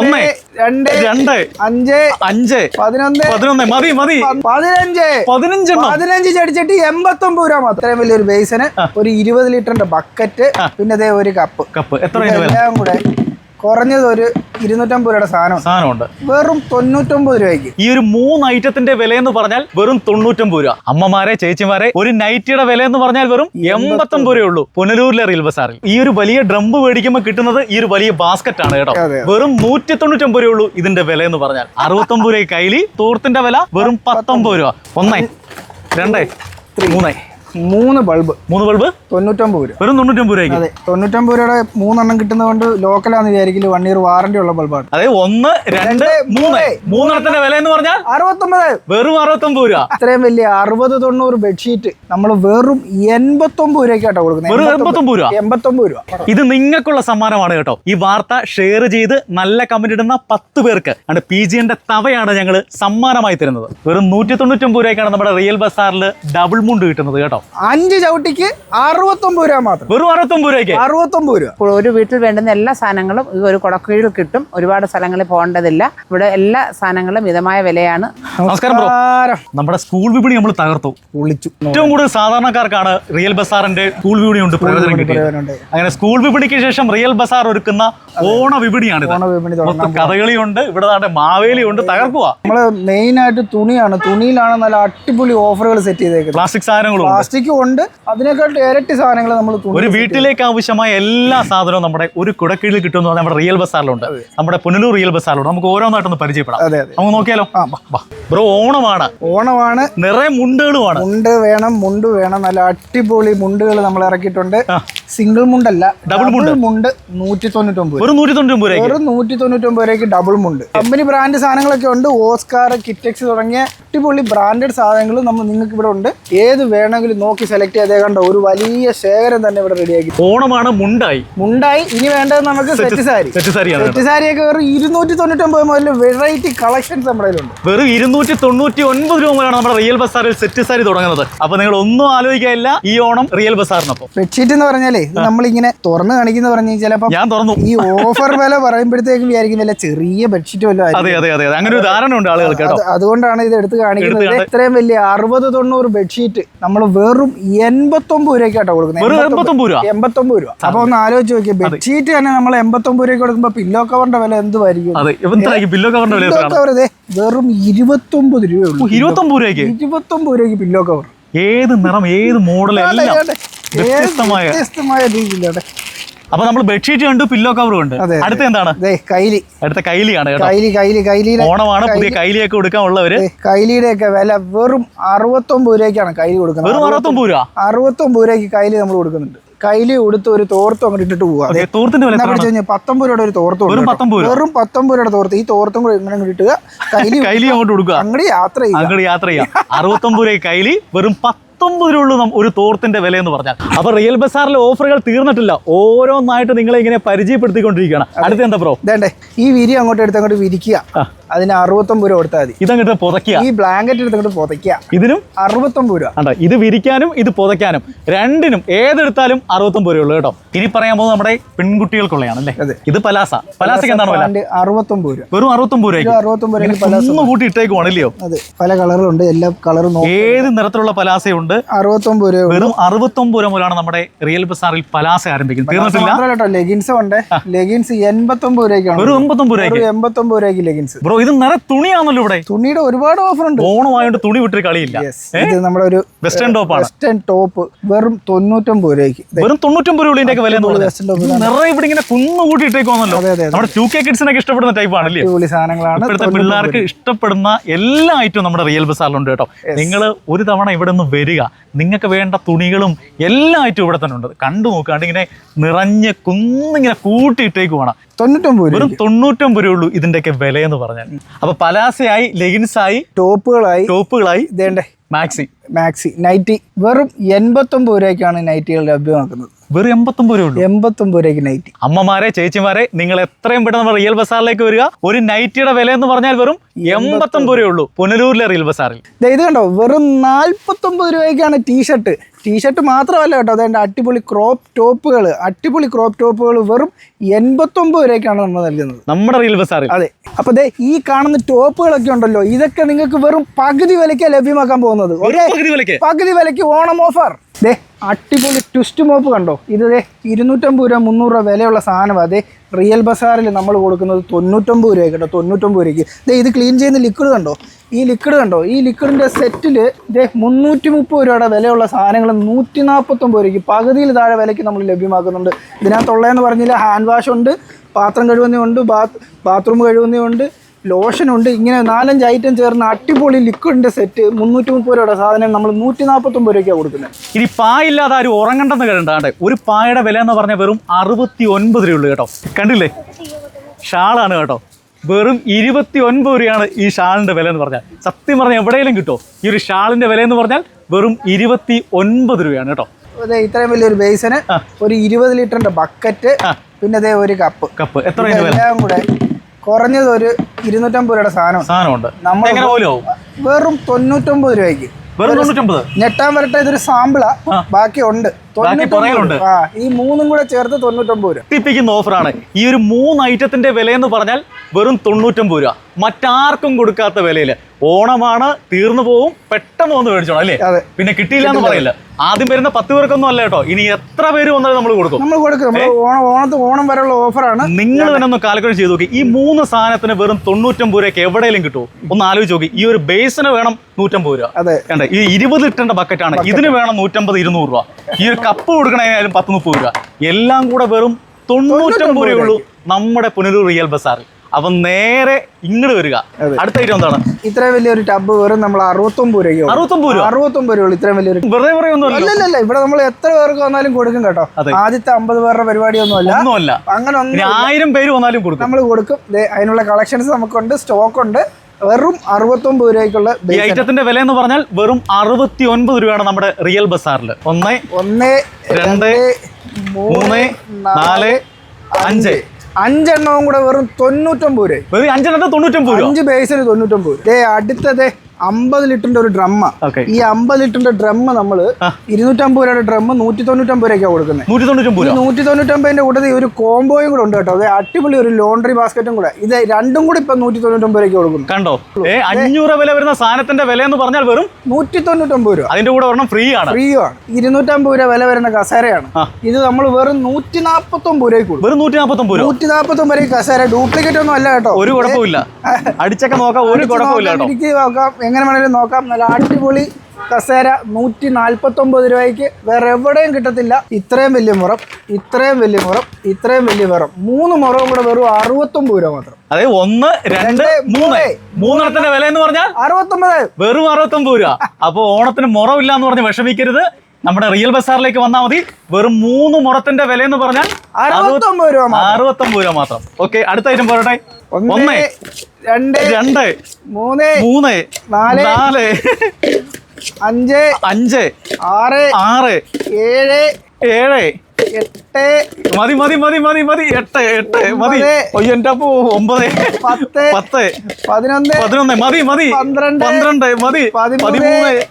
ഒന്ന് രണ്ട് രണ്ട് അഞ്ച് അഞ്ച് പതിനൊന്ന് പതിനൊന്ന് മതി മതി. പതിനഞ്ച് പതിനഞ്ച് പതിനഞ്ച് ചെടിച്ചട്ടി എൺപത്തി ഒമ്പത് രൂപ മാത്രം. വലിയൊരു ബേസിന് ഒരു ഇരുപത് ലിറ്ററിന്റെ ബക്കറ്റ് പിന്നെ അതേ ഒരു കപ്പ് കപ്പ് എത്ര എല്ലാം കൂടെ കുറഞ്ഞത് ഒരു ഇരുന്നൂറ്റമ്പത് രൂപയുടെ സാധനം സാധനമുണ്ട്. വെറും തൊണ്ണൂറ്റൊമ്പത് രൂപയ്ക്ക്. ഈ ഒരു മൂന്ന് ഐറ്റത്തിന്റെ വില എന്ന് പറഞ്ഞാൽ വെറും തൊണ്ണൂറ്റൊമ്പത് രൂപ. അമ്മമാരെ ചേച്ചിമാരെ ഒരു നൈറ്റിയുടെ വില എന്ന് പറഞ്ഞാൽ വെറും എൺപത്തൊമ്പത് രൂപയേ ഉള്ളൂ പുനലൂരിലെ റെയിൽ ബസാറിൽ ഈ ഒരു വലിയ ഡ്രം മേടിക്കുമ്പോൾ കിട്ടുന്നത് ഈ ഒരു വലിയ ബാസ്ക്കറ്റ് ആണ് കേട്ടോ. വെറും നൂറ്റി തൊണ്ണൂറ്റൊമ്പത് രൂപയുള്ളൂ ഇതിന്റെ വില എന്ന് പറഞ്ഞാൽ. അറുപത്തൊമ്പത് രൂപ കൈലി തൂർത്തിന്റെ വില വെറും പത്തൊമ്പത് രൂപ. ഒന്നേ രണ്ടേ മൂന്നേ. മൂന്ന് ബൾബ് മൂന്ന് ബൾബ് തൊണ്ണൂറ്റൊമ്പത് രൂപ. വെറും തൊണ്ണൂറ്റൊമ്പത് രൂപ അതെ തൊണ്ണൂറ്റൊമ്പത് രൂപയുടെ മൂന്നെണ്ണം കിട്ടുന്നതുകൊണ്ട് ലോക്കലാന്ന് വിചാരിക്കില്ല വൺ ഇയർ വാറന്റി ഉള്ള ബൾബാണ് അതെ ഒന്ന് രണ്ട് മൂന്ന്. മൂന്നെണ്ണത്തിന്റെ വില എന്ന് പറഞ്ഞാൽ? അറുപത്തൊമ്പത്. വെറും അറുപത്തൊമ്പത് രൂപ. അത്രയും വലിയ അറുപത് തൊണ്ണൂറ് ബെഡ്ഷീറ്റ് നമ്മൾ വെറും എൺപത്തൊമ്പത് രൂപയ്ക്കാട്ടോ വെറും കൊടുക്കുന്നത് എൺപത്തൊമ്പത് രൂപ. എൺപത്തൊമ്പത് രൂപ. ഇത് നിങ്ങൾക്കുള്ള സമ്മാനമാണ് കേട്ടോ. ഈ വാർത്ത ഷെയർ ചെയ്ത് നല്ല കമന്റ് ഇടുന്ന പത്ത് പേർക്ക്. ആണ് പി ജിന്റെ തവയാണ് ഞങ്ങൾ സമ്മാനമായി തരുന്നത്. വെറും നൂറ്റി തൊണ്ണൂറ്റൊമ്പത് രൂപയ്ക്കാണ് നമ്മുടെ റിയൽ ബസാറിൽ ഡബിൾ മുണ്ട് കിട്ടുന്നത് കേട്ടോ. അഞ്ച് ചവിട്ടിക്ക് അറുപത്തൊമ്പത് രൂപ മാത്രം. വെറും അറുപത്തൊമ്പത് രൂപയ്ക്ക്? അറുപത്തൊമ്പത് രൂപ. ഇപ്പോൾ ഒരു വീട്ടിൽ വേണ്ടുന്ന എല്ലാ സാധനങ്ങളും ഈ ഒരു കുടക്കീഴിൽ കിട്ടും. ഒരുപാട് സ്ഥലങ്ങളിൽ പോകേണ്ടതില്ല. ഇവിടെ എല്ലാ സാധനങ്ങളും മിതമായ വിലയാണ്. നമസ്കാരം ബ്രോ. നമ്മുടെ സ്കൂൾ വിപണി നമ്മൾ തകർത്തു. പൊളിച്ചു. ഏറ്റവും കൂടുതൽ സാധാരണക്കാർക്കാണ് റിയൽ ബസാറിന്റെ സ്കൂൾ വിപണി ഉണ്ട് പ്രയോജനം കിട്ടിയത് അങ്ങനെ സ്കൂൾ വിപണിക്ക് ശേഷം റിയൽ ബസാർ ഒരുക്കുന്ന ഓണ വിപണിയാണ് ഓണ വിപണി കഥകളി ഉണ്ട് ഇവിടെ മാവേലി ഉണ്ട് തകർക്കുക നമ്മൾ മെയിൻ ആയിട്ട് തുണിയാണ്. തുണിയിലാണ് നല്ല അടിപൊളി ഓഫറുകൾ സെറ്റ് ചെയ്തേക്കുന്നത്. പ്ലാസ്റ്റിക് സാധനങ്ങളും പ്ലാസ്റ്റിക്കും ഉണ്ട്. അതിനേക്കാൾ ഇരട്ടി സാധനങ്ങൾ നമ്മൾ ഒരു വീട്ടിലേക്ക് ആവശ്യമായ എല്ലാ സാധനവും നമ്മുടെ ഒരു കുടക്കീഴിൽ കിട്ടുമെന്ന് പറഞ്ഞാൽ നമ്മുടെ റിയൽ ബസാറിലുണ്ട് നമ്മുടെ പുനലൂർ റിയൽ ബസാറിലുണ്ട് നമുക്ക് ഓരോന്നായിട്ടൊന്ന് പരിചയപ്പെടാം. നമുക്ക് നോക്കിയാലോ. ബ്രോ ഓണമാണ്. ഓണമാണ്. നിറയെ മുണ്ടുകളുമാണ്. മുണ്ട് വേണം മുണ്ട് വേണം. നല്ല അടിപൊളി മുണ്ടുകൾ നമ്മൾ ഇറക്കിയിട്ടുണ്ട്. സിംഗിൾ മുണ്ടല്ല ഡബിൾ മുണ്ട്. മുണ്ട് നൂറ്റി തൊണ്ണൂറ്റൊമ്പത് ഒരു നൂറ്റി തൊണ്ണൂറ്റി വെറും നൂറ്റി തൊണ്ണൂറ്റൊമ്പത് രൂപയ്ക്ക് ഡബിൾ മുണ്ട്. കമ്പനി ബ്രാൻഡ് സാധനങ്ങളൊക്കെ ഉണ്ട്. ഓസ്കാർ കിറ്റക്സ് തുടങ്ങിയ അടിപൊളി ബ്രാൻഡഡ് സാധനങ്ങൾ നമ്മൾ നിങ്ങൾക്ക് ഇവിടെ ഉണ്ട്. ഏത് വേണമെങ്കിലും നോക്കി സെലക്ട് ചെയ്തേ കണ്ട? ഒരു വലിയ ശേഖരം തന്നെ ഇവിടെ റെഡിയാക്കി ഓണമാണ് മുണ്ടായി. മുണ്ടായി. ഇനി വേണ്ടത് നമുക്ക് set sari. Set sari set സാരിയൊക്കെ വെറും ഇരുന്നൂറ്റി തൊണ്ണൂറ്റൊമ്പത് മുതൽ വെറൈറ്റി കളക്ഷൻസ് നമ്മുടെ ഉണ്ട് വെറും ഇരുന്നൂറ്റി തൊണ്ണൂറ്റി ഒൻപത് രൂപ മുതലാണ് നമ്മുടെ റിയൽ ബസാറിൽ സെറ്റ് സാരി തുടങ്ങുന്നത്. അപ്പൊ നിങ്ങൾ ഒന്നും ആലോചിക്കാനില്ല ഈ ഓണം റിയൽ ബസാറിനൊപ്പം ബെഡ്ഷീറ്റ് എന്ന് പറഞ്ഞാലേ ഇത് നമ്മളിങ്ങനെ തുറന്ന് കാണിക്കുന്ന പറഞ്ഞാൽ ചിലപ്പോൾ ഞാൻ തുറന്നു. ഈ ഓഫർ വില പറയുമ്പോഴത്തേക്കും വിചാരിക്കും ചെറിയ ബെഡ്ഷീറ്റ് വല്ലതും. അതെ അതെ അതെ. അങ്ങനെ ഒരു ധാരണ ഉണ്ട് ആളുകൾക്ക് കേട്ടോ. അത് അതുകൊണ്ടാണ് ഇത് എടുത്ത് കാണിക്കുന്നത്. ഇത്രയും വലിയ അറുപത് തൊണ്ണൂറ് ബെഡ്ഷീറ്റ് നമ്മൾ വെറും എൺപത്തൊമ്പത് രൂപയ്ക്കാട്ടോ കൊടുക്കുന്നത്. എൺപത്തൊമ്പത് രൂപ? അപ്പൊ ഒന്ന് ആലോചിച്ച് നോക്കിയേ ബെഡ്ഷീറ്റ് തന്നെ നമ്മൾ എൺപത്തൊമ്പത് രൂപയ്ക്ക് കൊടുക്കുമ്പോൾ പില്ലോ കവറിന്റെ വില എന്തുമായിരിക്കും പില്ലോ കവറിന്റെ വില കവർ വെറും ഇരുപത്തൊമ്പത് രൂപയുള്ളൂ ഇരുപത്തൊമ്പത് രൂപയ്ക്ക്? ഇരുപത്തൊമ്പത് രൂപയ്ക്ക് പില്ലോ കവർ ഏത് നിറം ഏത് മോഡൽ എല്ലാം വ്യത്യസ്തമായ വ്യത്യസ്തമായ രീതിയിലാണ്. അപ്പൊ നമ്മൾ ബെഡ്ഷീറ്റ് കണ്ടു പില്ലോ കവറും ഉണ്ട്. അടുത്ത എന്താണ്? കൈലി. അടുത്ത കൈലിയാണ് കൈലി കൈലി കൈലിയുടെ ഓണമാണ് പുതിയ കൈലിയൊക്കെ കൊടുക്കാൻ ഉള്ളവര് കൈലിയുടെ ഒക്കെ വില വെറും അറുപത്തൊമ്പത് രൂപയ്ക്കാണ് കൈലി കൊടുക്കുന്നത്. വെറും അറുപത്തൊമ്പത് രൂപ? അറുപത്തൊമ്പത് രൂപയ്ക്ക് കൈലി നമ്മൾ കൊടുക്കുന്നുണ്ട്. കൈലി കൊടുത്ത് ഒരു തോർത്തും അങ്ങോട്ട് ഇട്ടിട്ട് പോവാ. തോർത്തിന്റെ വില പിടിച്ചു കഴിഞ്ഞാൽ പത്തൊമ്പത് രൂപയുടെ ഒരു തോർത്തും വെറും പത്തൊമ്പത് 19 രൂപ. വെറും പത്തൊമ്പത് രൂപയുടെ തോർത്ത്. ഈ തോർത്തും കൂടെ ഇങ്ങനെ ഇട്ടുക കൈലി കൈലി അങ്ങോട്ട് കൊടുക്കുക. അങ്ങോട്ട് യാത്ര ചെയ്യുക. അങ്ങോട്ട് യാത്ര ചെയ്യാം അറുപത്തൊമ്പത് രൂപ കൈലി വെറും പത്തൊമ്പത് രൂപ ഒരു തോർത്തിന്റെ വില എന്ന് പറഞ്ഞാൽ. അപ്പൊ റിയൽ ബസാറിലെ ഓഫറുകൾ തീർന്നിട്ടില്ല. ഓരോന്നായിട്ട് നിങ്ങളെ ഇങ്ങനെ പരിചയപ്പെടുത്തിക്കൊണ്ടിരിക്കുകയാണ്. അടുത്ത എന്താ പ്രോ ഇതേണ്ടേ ഈ വിരി അങ്ങോട്ട് എടുത്ത് അങ്ങോട്ട് വിരിക്കുക. അതിന് അറുപത്തൊമ്പത് രൂപ കൊടുത്താൽ മതി. ഇതങ്ങോട്ട് പുതയ്ക്കുക. ഈ ബ്ലാങ്കറ്റ് എടുത്ത് അങ്ങോട്ട് പുതയ്ക്കുക. ഇതിനും? അറുപത്തൊമ്പത് രൂപ. കണ്ടോ ഇത് വിരിക്കാനും ഇത് പുതയ്ക്കാനും രണ്ടിനും ഏതെടുത്താലും അറുപത്തൊമ്പത് രൂപ ഉള്ളൂ കേട്ടോ. ഇനി പറയാൻ പോകുന്നത് നമ്മുടെ പെൺകുട്ടികൾക്കുള്ളതാണ് അല്ലേ. ഇത് പലാസ. പലാസയ്ക്ക് എന്താണ് വില? അറുപത്തൊമ്പത് രൂപ. വെറും അറുപത്തൊമ്പത് രൂപ അറുപത്തൊമ്പത് രൂപയ്ക്ക് പലാസ കൂട്ടി ഇട്ടേക്കുവാണ് ഇല്ലയോ അതെ പല കളറുണ്ട് എല്ലാ കളറും നോക്കി ഏത് നിറത്തിലുള്ള പലാസയുണ്ട് അറുപത്തൊമ്പത് രൂപ വെറും അറുപത്തൊമ്പത് രൂപ മുതലാണ് നമ്മുടെ റിയൽ ബസാറിൽ പലാസ ആരംഭിക്കുന്നത്. തീർന്നിട്ടില്ല? ലെഗിൻസ് ഉണ്ട്. ലെഗിൻസ് എൺപത്തൊമ്പത് രൂപയ്ക്കാണ്. വെറും എൺപത്തൊമ്പത് രൂപയ്ക്ക്? എൺപത്തൊമ്പത് രൂപയ്ക്ക് ലെഗിൻസ് ബ്രോ ഇത് നിറ തുണിയാണല്ലോ ഇവിടെ. തുണിയുടെ ഒരുപാട് ഓഫർ ഉണ്ട്. ഓണമായോണ്ട് തുണി വിട്ടൊരു കളിയില്ല. ഇത് നമ്മുടെ ഒരു വെസ്റ്റേൺ ടോപ്പ് ആണ്. വെസ്റ്റേൺ ടോപ്പ് വെറും തൊണ്ണൂറ്റൊമ്പത് രൂപയ്ക്ക്. വെറും തൊണ്ണൂറ്റൊമ്പത് രൂപ ഇതിന്റെ വില നിറയെ ഇവിടെ ഇങ്ങനെ കുന്നു കൂട്ടി ഇട്ടേക്കുവാണല്ലോ. അതെ അതെ അതെ. നമ്മുടെ ടു കെ കിഡ്സിനൊക്കെ ഇഷ്ടപ്പെടുന്ന ടൈപ്പ് ആണല്ലേ? സാധനങ്ങളാണ്. ഇപ്പോഴത്തെ പിള്ളേർക്ക് ഇഷ്ടപ്പെടുന്ന എല്ലാ ഐറ്റവും നമ്മുടെ റിയൽ ബസാറിലുണ്ട് കേട്ടോ. നിങ്ങൾ ഒരു തവണ ഇവിടെ നിന്ന് വരിക. നിങ്ങൾക്ക് വേണ്ട തുണികളും എല്ലാ ഐറ്റവും ഇവിടെ തന്നെ ഉണ്ട്. കണ്ടു നോക്കാണ്ട് ഇങ്ങനെ നിറഞ്ഞ് കുന്നിങ്ങനെ കൂട്ടിയിട്ടേക്കുവാണ് തൊണ്ണൂറ്റൊമ്പത് വെറും തൊണ്ണൂറ്റൊമ്പത് രൂപ ഉള്ളൂ ഇതിന്റെയൊക്കെ വില എന്ന് പറഞ്ഞാൽ. അപ്പൊ പലാസയായി ലെഗിൻസായി ടോപ്പുകളായി. ടോപ്പുകളായി. ഇതേണ്ടേ? മാക്സി. മാക്സി. നൈറ്റി. വെറും എൺപത്തൊമ്പത് രൂപയ്ക്കാണ് നൈറ്റികൾ ലഭ്യമാക്കുന്നത്. വെറും എൺപത്തൊമ്പത് രൂപ ഉള്ളൂ. എൺപത്തൊമ്പത് രൂപയ്ക്ക് നൈറ്റി. അമ്മമാരെ ചേച്ചിമാരെ നിങ്ങൾ എത്രയും പെട്ടെന്ന് നമ്മുടെ റിയൽ ബസാറിലേക്ക് വരിക. ഒരു നൈറ്റിയുടെ വില എന്ന് പറഞ്ഞാൽ വെറും എൺപത്തൊമ്പത്. രൂപ ഉള്ളൂ. പുനലൂരിലെ റിയൽ ബസാറിൽ ഇത് കണ്ടോ? വെറും നാൽപ്പത്തൊമ്പത് രൂപയ്ക്കാണ് ടീഷർട്ട് ടീഷർട്ട് മാത്രമല്ല കേട്ടോ. അതെന്റെ അടിപൊളി ക്രോപ്പ് ടോപ്പുകൾ അടിപൊളി ക്രോപ്പ് ടോപ്പുകൾ വെറും എൺപത്തൊമ്പത് രൂപയ്ക്കാണ് നമ്മൾ നൽകുന്നത്. നമ്മുടെ റിയൽ ബസാറിൽ അതെ. അപ്പോൾ ദേ ഈ കാണുന്ന ടോപ്പുകളൊക്കെ ഉണ്ടല്ലോ ഇതൊക്കെ നിങ്ങൾക്ക് വെറും പകുതി വിലയ്ക്ക് ലഭ്യമാക്കാൻ പോകുന്നത്. പകുതി വിലയ്ക്ക്? ഓണം ഓഫർ ദേ അടിപൊളി ട്വിസ്റ്റ് മോപ്പ് കണ്ടോ? ഇത് ദേ ഇരുന്നൂറ്റമ്പത് രൂപ മുന്നൂറ് രൂപ വിലയുള്ള സാധനം. അതെ റിയൽ ബസാറിൽ നമ്മൾ കൊടുക്കുന്നത് തൊണ്ണൂറ്റൊമ്പത് രൂപ കേട്ടോ തൊണ്ണൂറ്റൊമ്പത് രൂപയ്ക്ക്. ദേ ഇത് ക്ലീൻ ചെയ്യുന്ന ലിക്വിഡ് കണ്ടോ? ഈ ലിക്വിഡ് കണ്ടോ? ഈ ലിക്വിഡിന്റെ സെറ്റിൽ ഇതേ മുന്നൂറ്റി മുപ്പത് രൂപയുടെ വിലയുള്ള സാധനങ്ങൾ നൂറ്റി നാൽപ്പത്തൊമ്പത് രൂപയ്ക്ക് പകുതിയിൽ താഴെ വിലയ്ക്ക് നമ്മൾ ലഭ്യമാക്കുന്നുണ്ട്. ഇതിനകത്തുള്ളതെന്ന് പറഞ്ഞാൽ ഹാൻഡ് വാഷ് ഉണ്ട് പാത്രം കഴുകുന്നതുണ്ട് ബാത്ത് ബാത്റൂം കഴുകുന്നതുണ്ട് ലോഷനുണ്ട് ഇങ്ങനെ നാലഞ്ച് ഐറ്റം ചേർന്ന അടിപൊളി ലിക്വിഡിന്റെ സെറ്റ് മുന്നൂറ്റി മുപ്പത് രൂപയുടെ സാധനം നമ്മൾ നൂറ്റി നാൽപ്പത്തൊമ്പത് രൂപയ്ക്കാണ് കൊടുക്കുന്നത് ഇനി പായില്ലാതെ ആരും ഉറങ്ങണ്ടെന്ന് കേട്ടാണ്ട് ഒരു പായയുടെ വില എന്ന് പറഞ്ഞാൽ വെറും അറുപത്തി ഒൻപത് രൂപയുള്ളൂ കേട്ടോ. കണ്ടില്ലേ? ഷാളാണ് കേട്ടോ. വെറും ഇരുപത്തി ഒൻപത് രൂപയാണ് ഈ ഷാളിന്റെ വില എന്ന് പറഞ്ഞാൽ. സത്യം പറഞ്ഞാൽ എവിടെയെങ്കിലും കിട്ടോ? ഈ ഒരു ഷാളിന്റെ വില എന്ന് പറഞ്ഞാൽ വെറും ഇരുപത്തി ഒൻപത് രൂപയാണ് കേട്ടോ. അതെ ഇത്രയും വലിയൊരു ബേസിന് ഒരു ഇരുപത് ലിറ്ററിന്റെ ബക്കറ്റ് പിന്നെ അതേ ഒരു കപ്പ് കപ്പ് എത്ര എല്ലാം കൂടെ കുറഞ്ഞത് ഒരു ഇരുന്നൂറ്റമ്പത് രൂപയുടെ സാധനം സാധനമുണ്ട്. നമ്മൾ വെറും തൊണ്ണൂറ്റൊമ്പത് രൂപയ്ക്ക്. ഞെട്ടാൻ വരട്ടെ ഇതൊരു സാമ്പിളാ. ബാക്കി ഉണ്ട്. ഈ മൂന്നും കൂടെ ചേർത്ത് തൊണ്ണൂറ്റൊമ്പത് രൂപ. ടിപ്പിക്കുന്ന ഓഫറാണ്. ഈ ഒരു മൂന്ന് ഐറ്റത്തിന്റെ വില എന്ന് പറഞ്ഞാൽ വെറും തൊണ്ണൂറ്റമ്പത് രൂപ. മറ്റാർക്കും കൊടുക്കാത്ത വിലയിൽ ഓണമാണ് തീർന്നു പോവും പെട്ടെന്ന് വന്ന് മേടിച്ചോണം അല്ലേ. പിന്നെ കിട്ടിയില്ല എന്ന് പറയില്ല. ആദ്യം വരുന്ന പത്ത് പേർക്കൊന്നും അല്ല കേട്ടോ. ഇനി എത്ര പേര് വന്നാലും നമ്മൾ കൊടുക്കും. നമ്മൾ കൊടുക്കും. ഓണത്ത് ഓണം വരെയുള്ള ഓഫറാണ്. നിങ്ങൾ തന്നെ ഒന്ന് കാൽക്കുലേറ്റ് ചെയ്ത് നോക്കി. ഈ മൂന്ന് സാധനത്തിന് വെറും തൊണ്ണൂറ്റമ്പത് രൂപയ്ക്ക് എവിടെയെങ്കിലും കിട്ടുമോ ഒന്ന് ആലോചിച്ച് നോക്കി. ഈ ഒരു ബേസിന് വേണം നൂറ്റമ്പത് രൂപ. അതെ. കണ്ടേ? ഈ ഇരുപത് ലിറ്ററിന്റെ ബക്കറ്റാണ് ഇതിന് വേണം നൂറ്റമ്പത് ഇരുന്നൂറ് രൂപ. ഈ ഒരു കപ്പ് കൊടുക്കണേനായാലും പത്ത് മുപ്പത് രൂപ. എല്ലാം കൂടെ വെറും തൊണ്ണൂറ്റമ്പത് രൂപയുള്ളൂ നമ്മുടെ പുനലൂർ റിയൽ ബസാറിൽ. അപ്പം നേരെ ഇങ്ങോട്ട് വരിക. അടുത്ത ഐറ്റം എന്താണ്? ഇത്ര വലിയൊരു ടബ് വെറും നമ്മൾ അറുപത്തൊമ്പത് രൂപയോ അറുപത്തൊമ്പത് രൂപ? അറുപത്തൊമ്പത് രൂപ ഇത്രയും വലിയൊരു വെറുതെ പറയുമൊന്നുമല്ല അല്ലല്ല ഇവിടെ നമ്മൾ എത്ര പേർക്ക് വന്നാലും കൊടുക്കും കേട്ടോ. ആദ്യത്തെ അമ്പത് പേരുടെ പരിപാടിയൊന്നുമല്ല. ഒന്നുമല്ല. അങ്ങനെ ഒന്നും ഇനി ആയിരം പേര് വന്നാലും കൊടുക്കും. നമ്മൾ കൊടുക്കും. അതിനുള്ള കളക്ഷൻസ് നമുക്കുണ്ട് സ്റ്റോക്ക് ഉണ്ട്. വെറും അറുപത്തൊമ്പത് രൂപയ്ക്കുള്ള ഈ ഐറ്റത്തിന്റെ വില എന്ന് പറഞ്ഞാൽ വെറും അറുപത്തി ഒൻപത് രൂപയാണ് നമ്മുടെ റിയൽ ബസാറിൽ ഒന്ന് ഒന്ന് രണ്ട്, മൂന്ന് നാല് അഞ്ച്. അഞ്ചെണ്ണവും കൂടെ വെറും തൊണ്ണൂറ്റൊമ്പത് രൂപ അഞ്ചെണ്ണത്തെ തൊണ്ണൂറ്റൊമ്പത് അഞ്ച് ബേസിന് തൊണ്ണൂറ്റൊമ്പത് രൂപ. അടുത്തത്. അമ്പത് ലിറ്ററിന്റെ ഒരു ഡ്രമ്മ ഈ അമ്പത് ലിറ്ററിന്റെ ഡ്രമ്മ നമ്മൾ ആ. ഇരുന്നൂറ്റമ്പത് രൂപയുടെ ഡ്രമ്മ നൂറ്റി തൊണ്ണൂറ്റമ്പത് രൂപയ്ക്കാണ് കൊടുക്കുന്നത് നൂറ്റി തൊണ്ണൂറ്റമ്പതിന്റെ കൂടെ ഒരു കോംബോയും കൂടെ ഉണ്ട് കേട്ടോ. അത് അടിപൊളി ഒരു ലോണ്ടറി ബാസ്ക്കറ്റും കൂടെ. ഇത് രണ്ടും കൂടി ഇപ്പൊ നൂറ്റി തൊണ്ണൂറ്റമ്പത് രൂപയ്ക്ക് കൊടുക്കും കണ്ടോ? അഞ്ഞൂറ് വില വരുന്ന സാധനത്തിന്റെ വില എന്ന് പറഞ്ഞാൽ വെറും നൂറ്റി തൊണ്ണൂറ്റമ്പത് രൂപ. അതിന്റെ കൂടെ ഒരെണ്ണം ഫ്രീ ആണ്. ഫ്രീ ആണ്. ഇരുന്നൂറ്റമ്പത് രൂപ വില വരുന്ന കസേരയാണ്. ഇത് നമ്മൾ വെറും നൂറ്റി നാപ്പത്തൊമ്പത് രൂപയ്ക്ക് കൊടുക്കും. വെറും നൂറ്റി നാപ്പത്തൊമ്പത് രൂപ. നൂറ്റി നാപ്പത്തൊമ്പത് രൂപ കസേര. ഡ്യൂപ്ലിക്കേറ്റ് ഒന്നും അല്ല കേട്ടോ. ഒരു കുഴപ്പമില്ല. അടിച്ചൊക്കെ നോക്കാം ഒരു കുഴപ്പമില്ല എങ്ങനെ വേണമെങ്കിലും നോക്കാം. നല്ല അടിപൊളി കസേര നൂറ്റി നാൽപ്പത്തൊമ്പത് രൂപയ്ക്ക്. വേറെ എവിടെയും കിട്ടത്തില്ല. ഇത്രയും വലിയ മുറം ഇത്രയും വലിയ മുറം ഇത്രയും വലിയ മുറം മൂന്ന് മുറവും കൂടെ വെറും അറുപത്തൊമ്പത് രൂപ മാത്രം. അതായത് ഒന്ന് രണ്ട് മൂന്ന്. മൂന്നെണ്ണത്തിന്റെ വില എന്ന് പറഞ്ഞാൽ അറുപത്തൊമ്പത്. വെറും അറുപത്തൊമ്പത് രൂപ. അപ്പോൾ ഓണത്തിന് മുറവില്ല എന്ന് പറഞ്ഞ് വിഷമിക്കരുത്. നമ്മുടെ റിയൽ ബസാറിലേക്ക് വന്നാൽ മതി. വെറും മൂന്ന് മുറത്തിന്റെ വില എന്ന് പറഞ്ഞാൽ അറുപത്തൊമ്പത് രൂപ അറുപത്തൊമ്പത് രൂപ മാത്രം. ഓക്കെ അടുത്ത ഐറ്റം പോരട്ടെ? ഒന്ന് രണ്ട് രണ്ട്. മൂന്ന് മൂന്ന്. നാല് നാല്. അഞ്ച് അഞ്ച്. ആറ് ആറ്. ഏഴ് ഏഴ്. എട്ട് മതി മതി മതി മതി മതി. എട്ട് എട്ട്. മതി. എന്റെ അപ്പൊ ഒമ്പത്. പത്ത് പത്ത്. പതിനൊന്ന് പതിനൊന്ന്. മതി മതി. പന്ത്രണ്ട്. പന്ത്രണ്ട്. മതി. പതിമൂന്ന്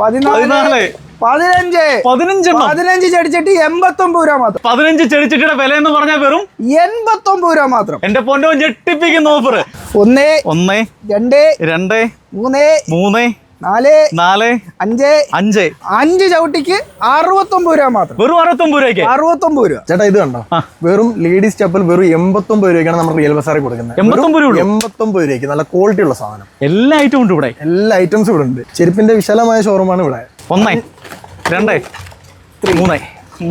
പതിനാല്. പതിനഞ്ച്. പതിനഞ്ചെണ്ണം. പതിനഞ്ച് ചെടിച്ചട്ടി എൺപത്തൊമ്പത് രൂപ മാത്രം. പതിനഞ്ച് ചെടിച്ചട്ടിയുടെ വില എന്ന് പറഞ്ഞാൽ വെറും എൺപത്തൊമ്പത് രൂപ മാത്രം. എന്റെ പൊന്നോ ഞെട്ടിപ്പിക്കുന്ന ഓഫർ ഒന്ന് ഒന്ന് രണ്ട് രണ്ട് മൂന്ന് മൂന്ന് നാല് നാല് അഞ്ച് അഞ്ച്. അഞ്ച് ചവിട്ടിക്ക് അറുപത്തൊമ്പത് രൂപ മാത്രം. വെറും അറുപത്തൊമ്പത് രൂപയ്ക്ക്? അറുപത്തൊമ്പത് രൂപ. ചേട്ടാ ഇത് കണ്ടോ? വെറും ലേഡീസ് ചപ്പൽ വെറും എൺപത്തൊമ്പത് രൂപയ്ക്കാണ് നമ്മൾ റിയൽ ബസാറിൽ കൊടുക്കുന്നത്. എൺപത്തൊമ്പത് രൂപ. എൺപത്തൊമ്പത് രൂപയ്ക്ക് നല്ല ക്വാളിറ്റി ഉള്ള സാധനം. എല്ലാ ഐറ്റവും ഉണ്ട് ഇവിടെ. എല്ലാ ഐറ്റംസും ഇവിടെ ഉണ്ട്. ചെരുപ്പിന്റെ വിശാലമായ ഷോറൂമാണ് ഇവിടെ. ഒന്നേ രണ്ടേ മൂന്ന്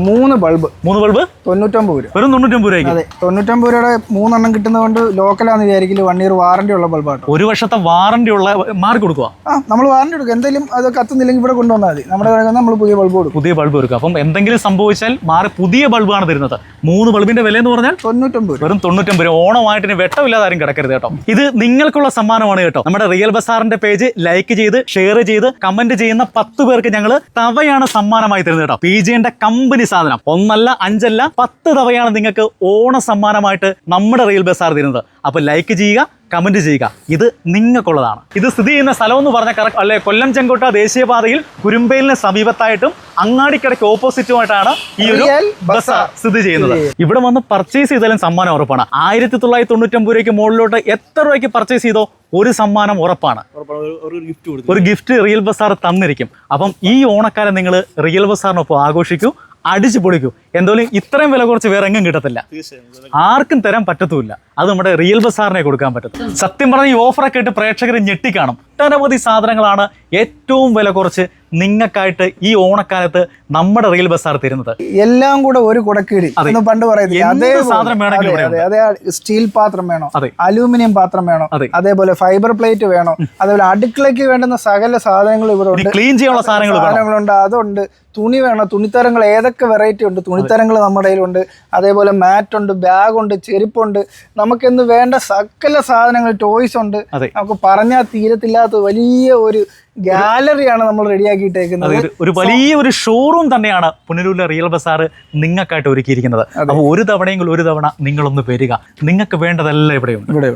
മൂന്ന് ബൾബ് മൂന്ന് ബൾബ് തൊണ്ണൂറ്റൊമ്പത് രൂപ. വെറും തൊണ്ണൂറ്റൊമ്പത് രൂപ അതെ തൊണ്ണൂറ്റൊമ്പത് രൂപയുടെ മൂന്നെണ്ണം കിട്ടുന്നതുകൊണ്ട് ലോക്കലാന്ന് വിചാരിക്കില്ല വൺ ഇയർ വാറണ്ടി ഉള്ള ബൾബാട്ടോ ഒരു വർഷത്തെ വാറണ്ടി ഉള്ള മാർക്ക് കൊടുക്കുക ആ നമ്മൾ വാറണ്ടി കൊടുക്കുക എന്തെങ്കിലും അത് കത്തുന്നില്ലെങ്കിൽ ഇവിടെ കൊണ്ടുവന്നാൽ മതി. നമ്മുടെ നമ്മൾ പുതിയ ബൾബ് കൊടുക്കും. പുതിയ ബൾബ് കൊടുക്കുക അപ്പം എന്തെങ്കിലും സംഭവിച്ചാൽ മാറി പുതിയ ബൾബാണ് തരുന്നത്. മൂന്ന് ബൾബിന്റെ വില എന്ന് പറഞ്ഞാൽ തൊണ്ണൂറ്റൊമ്പത് രൂപ. വെറും തൊണ്ണൂറ്റമ്പത് രൂപ. ഓണമായിട്ട് ഇനി വെട്ടമില്ലാതെ ആരും കിടക്കരുത് കേട്ടോ. ഇത് നിങ്ങൾക്കുള്ള സമ്മാനമാണ് കേട്ടോ. നമ്മുടെ റിയൽ ബസാറിന്റെ പേജ് ലൈക്ക് ചെയ്ത് ഷെയർ ചെയ്ത് കമന്റ് ചെയ്യുന്ന പത്ത് പേർക്ക് ഞങ്ങൾ തവയാണ് സമ്മാനമായി തരുന്നത് കേട്ടോ. പി ജിന്റെ കമ്പനി സാധനം. ഒന്നല്ല അഞ്ചല്ല പത്ത് തവയാണ് നിങ്ങൾക്ക് ഓണ സമ്മാനമായിട്ട് നമ്മുടെ റിയൽ ബസാർ തരുന്നത്. അപ്പൊ ലൈക്ക് ചെയ്യുക കമന്റ് ചെയ്യുക. ഇത് നിങ്ങൾക്കുള്ളതാണ്. ഇത് സ്ഥിതി ചെയ്യുന്ന സ്ഥലം എന്ന് പറഞ്ഞ കറക്റ്റ് അല്ലെ? കൊല്ലം ചെങ്കോട്ട ദേശീയപാതയിൽ കുരുമ്പേലിന് സമീപത്തായിട്ടും അങ്ങാടിക്കടയ്ക്ക് ഓപ്പോസിറ്റുമായിട്ടാണ് ഈ ഒരു ബസ് ബസാർ സ്ഥിതി ചെയ്യുന്നത്. ഇവിടെ വന്ന് പർച്ചേസ് ചെയ്താലും സമ്മാനം ഉറപ്പാണ്. ആയിരത്തി തൊള്ളായിരത്തി തൊണ്ണൂറ്റൊമ്പത് രൂപയ്ക്ക് മുകളിലോട്ട് എത്ര രൂപയ്ക്ക് പർച്ചേസ് ചെയ്തോ ഒരു സമ്മാനം ഉറപ്പാണ്. ഒരു ഗിഫ്റ്റ് റിയൽ ബസാർ തന്നിരിക്കും. അപ്പം ഈ ഓണക്കാലം നിങ്ങൾ റിയൽ ബസാറിനൊപ്പം ആഘോഷിക്കൂ. അടിച്ചു പൊളിക്കൂ. എന്തായാലും ഇത്രയും വില കുറച്ച് വേറെ എങ്ങും കിട്ടത്തില്ല. ആർക്കും തരാൻ പറ്റത്തുമില്ല. അത് നമ്മുടെ റിയൽ ബസാറിനെ കൊടുക്കാൻ പറ്റും സത്യം പറഞ്ഞ ഈ ഓഫറൊക്കെ ഇട്ട് പ്രേക്ഷകർ ഞെട്ടിക്കാണും. ഒട്ടനവധി സാധനങ്ങളാണ് ഏറ്റവും വില കുറച്ച് നിങ്ങൾക്കായിട്ട് ഈ ഓണക്കാലത്ത് നമ്മുടെ റെയിൽ ബസാർ തരുന്നത്? എല്ലാം കൂടെ ഒരു കുടക്കീടി എന്ന് പണ്ട് പറയുന്നത് സ്റ്റീൽ പാത്രം വേണോ. അലൂമിനിയം പാത്രം വേണോ. അതേപോലെ ഫൈബർ പ്ലേറ്റ് വേണോ. അതേപോലെ അടുക്കളയ്ക്ക് വേണ്ടുന്ന സകല സാധനങ്ങളും ഇവിടെ ഉണ്ട്. ക്ലീൻ ചെയ്യാനുള്ള സാധനങ്ങൾ സാധനങ്ങളുണ്ട്. അതുണ്ട്. തുണി വേണോ. തുണിത്തരങ്ങൾ ഏതൊക്കെ വെറൈറ്റി ഉണ്ട്? തുണിത്തരങ്ങൾ നമ്മുടെ കയ്യിലുണ്ട്. അതേപോലെ മാറ്റ് ഉണ്ട് ബാഗ് ഉണ്ട് ചെരുപ്പുണ്ട്. നമുക്കെന്ന് വേണ്ട സകല സാധനങ്ങൾ ടോയ്സ് ഉണ്ട്. നമുക്ക് പറഞ്ഞാൽ തീരത്തില്ലാത്ത വലിയ ഒരു ഗാലറിയാണ് നമ്മൾ റെഡിയാക്കിയിട്ടേക്കുന്നത്. ഒരു- വലിയ ഒരു ഷോറൂം തന്നെയാണ് പുനലൂരിലെ റിയൽ ബസാർ നിങ്ങൾക്കായിട്ട് ഒരുക്കിയിരിക്കുന്നത്. അപ്പോൾ ഒരു തവണയെങ്കിലും ഒരു തവണ നിങ്ങളൊന്ന് വരിക. നിങ്ങൾക്ക് വേണ്ടതെല്ലാം ഇവിടെയുണ്ട്. ഇവിടെ